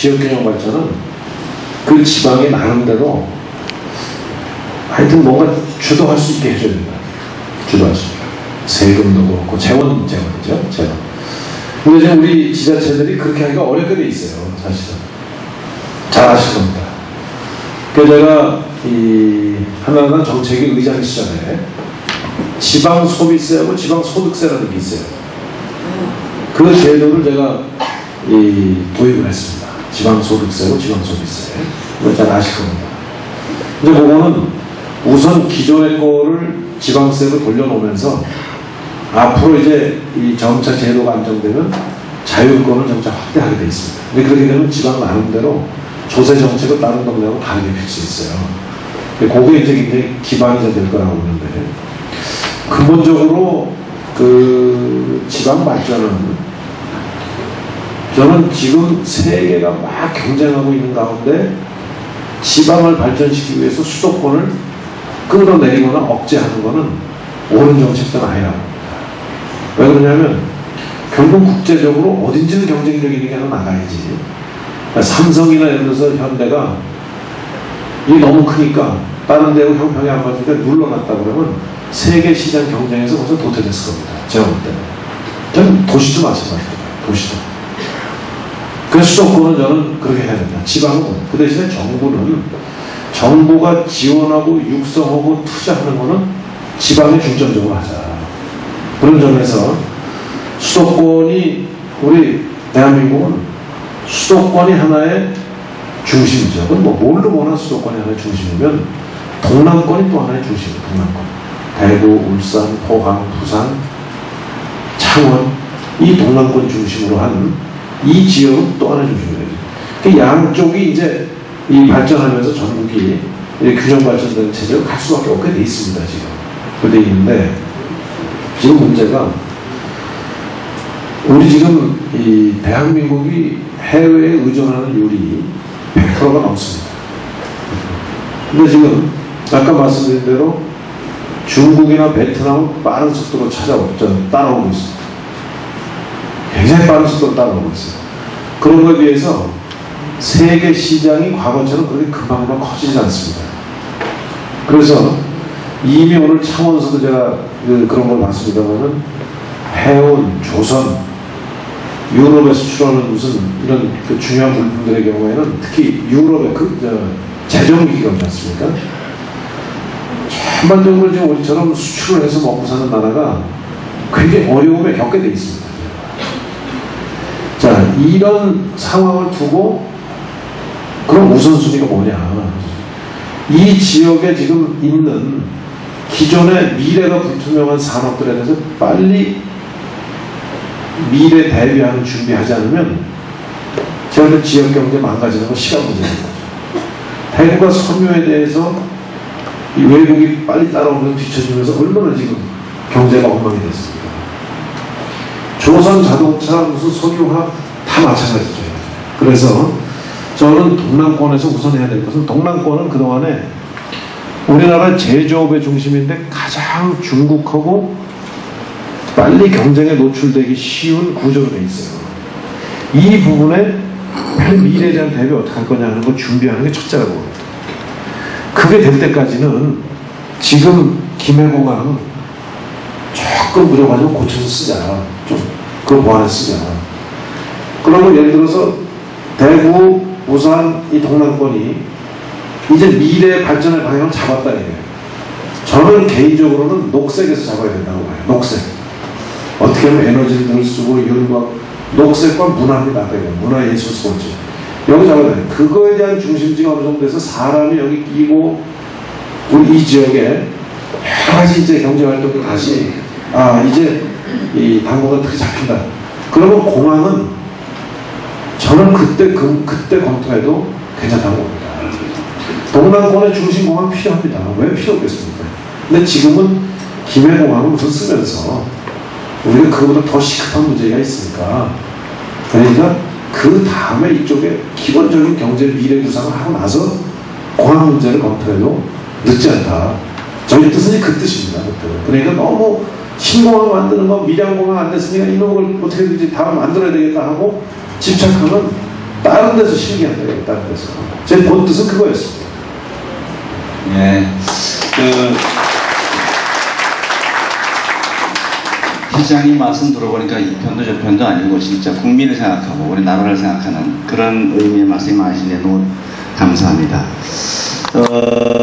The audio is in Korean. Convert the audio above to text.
지역균형 발전은 그 지방의 나름대로 하여튼 뭔가 주도할 수 있게 해줘야 된다. 주도할 수 있게. 세금도 그렇고 재원 재원이죠. 재원. 근데 지금 우리 지자체들이 그렇게 하기가 어렵게 돼 있어요. 사실은. 잘 아실 겁니다. 그래서 제가 이 하나하나 정책의 의장 시절에 지방 소비세하고 지방 소득세라는 게 있어요. 그 제도를 제가 이 도입을 했습니다. 지방 소득세고 지방 소비세. 이거 잘 아실 겁니다. 근데 그거는 우선 기존의 거를 지방세로 돌려놓으면서 앞으로 이제 이 점차 제도가 안정되면 자율권을 점차 확대하게 돼 있습니다. 근데 그렇게 되면 지방 나름대로 조세 정책을 다른 동네하고 다르게 필수 있어요. 그게 이제 굉장히 기반이 될 거라고 보는데 근본적으로 그 지방 발전은 저는 지금 세계가 막 경쟁하고 있는 가운데 지방을 발전시키기 위해서 수도권을 끌어내리거나 억제하는 것은 옳은 정책은 아니라고 봅니다. 왜 그러냐면 결국 국제적으로 어딘지는 경쟁력 있게 하나 나가야지. 삼성이나 예를 들어서 현대가 이게 너무 크니까 다른 데하고 형평이 안 맞으니까 눌러놨다 그러면 세계 시장 경쟁에서 벌써 도태됐을 겁니다. 제가 볼 때는. 저는 도시도 마찬가지입니다. 도시도. 그래서 수도권은 저는 그렇게 해야 된다. 지방은 그 대신에 정부는 정부가 지원하고 육성하고 투자하는 거는 지방에 중점적으로 하자. 그런 점에서 수도권이 우리 대한민국은 수도권이 하나의 중심이죠. 그건 뭐 뭘로 보나 수도권이 하나의 중심이면 동남권이 또 하나의 중심이에요. 동남권. 대구, 울산, 포항, 부산, 창원 이 동남권 중심으로 한 이 지역은 또 하나의 중심이에요. 그 양쪽이 이제 이 발전하면서 전국이 균형 발전되는 체제로 갈 수밖에 없게 돼 있습니다. 지금. 그돼 있는데 지금 문제가 우리 지금 이 대한민국이 해외에 의존하는 율이 100%가 넘습니다. 근데 지금 아까 말씀드린 대로 중국이나 베트남은 빠른 속도로 찾아오고 따라오고 있습니다. 굉장히 빠른 속도로 따라오고 있어요. 그런 거에 비해서 세계 시장이 과거처럼 그렇게 금방금방 커지지 않습니다. 그래서 이미 오늘 창원서도 제가 그, 런 걸 봤습니다만은 해운, 조선, 유럽에 수출하는 무슨 이런 그 중요한 물품들의 경우에는 특히 유럽의 그 재정위기가 있지 않습니까? 전반적으로 지금 우리처럼 수출을 해서 먹고 사는 나라가 굉장히 어려움에 겪게 돼 있습니다. 자, 이런 상황을 두고 그럼 우선순위가 뭐냐. 이 지역에 지금 있는 기존의 미래가 불투명한 산업들에 대해서 빨리 미래 대비하는 준비하지 않으면 제가 지역 경제 망가지는 건 시간 문제입니다. 대구가 섬유에 대해서 이 외국이 빨리 따라오면서 뒤쳐지면서 얼마나 지금 경제가 엉망이 됐습니다. 조선 자동차 무슨 석유화 다 마찬가지죠. 그래서 저는 동남권에서 우선해야 될 것은 동남권은 그동안에 우리나라 제조업의 중심인데 가장 중국하고 빨리 경쟁에 노출되기 쉬운 구조로 돼 있어요. 이 부분에 미래에 대한 대비 어떻게 할 거냐 하는 걸 준비하는 게 첫째라고 봅니다. 그게 될 때까지는 지금 김해공항 조금 무려가지고 고쳐서 쓰자. 좀 그거 보완해서 쓰자. 그러면 예를 들어서 대구, 부산 이 동남권이 이제 미래 발전의 방향을 잡았다 이거예요. 저는 개인적으로는 녹색에서 잡아야 된다고 봐요. 녹색. 어떻게 하면 에너지를 늘 쓰고 윤곽, 녹색과 문화입니다. 문화 예술 스포츠. 여기 잡아야 돼. 그거에 대한 중심지가 어느 정도 돼서 사람이 여기 끼고 우리 이 지역에 여러 가지 이제 경제활동이 다시 아 이제 이 당구가 특히 잡힌다. 그러면 공항은 저는 그때 그, 그때 검토해도 괜찮다고 봅니다. 동남권의 중심공항 필요합니다. 왜 필요 없겠습니까? 근데 지금은 김해공항을 우선 쓰면서 우리가 그보다 더 시급한 문제가 있으니까 그러니까 그 다음에 이쪽에 기본적인 경제 미래 구상을 하고 나서 공항 문제를 검토해도 늦지 않다. 저희 뜻은 그 뜻입니다. 그러니까 너무 신공항 만드는 거 미량공항 안 됐으니까 이놈을 어떻게든지 다 만들어야 되겠다 하고 집착하면 다른 데서 실기한다, 이거 다른 데서. 제 본 뜻은 그거였습니다. 예. 그 시장님 말씀 들어보니까 이 편도 저 편도 아니고 진짜 국민을 생각하고 우리 나라를 생각하는 그런 의미의 말씀이 많으신데 너무 감사합니다. 어,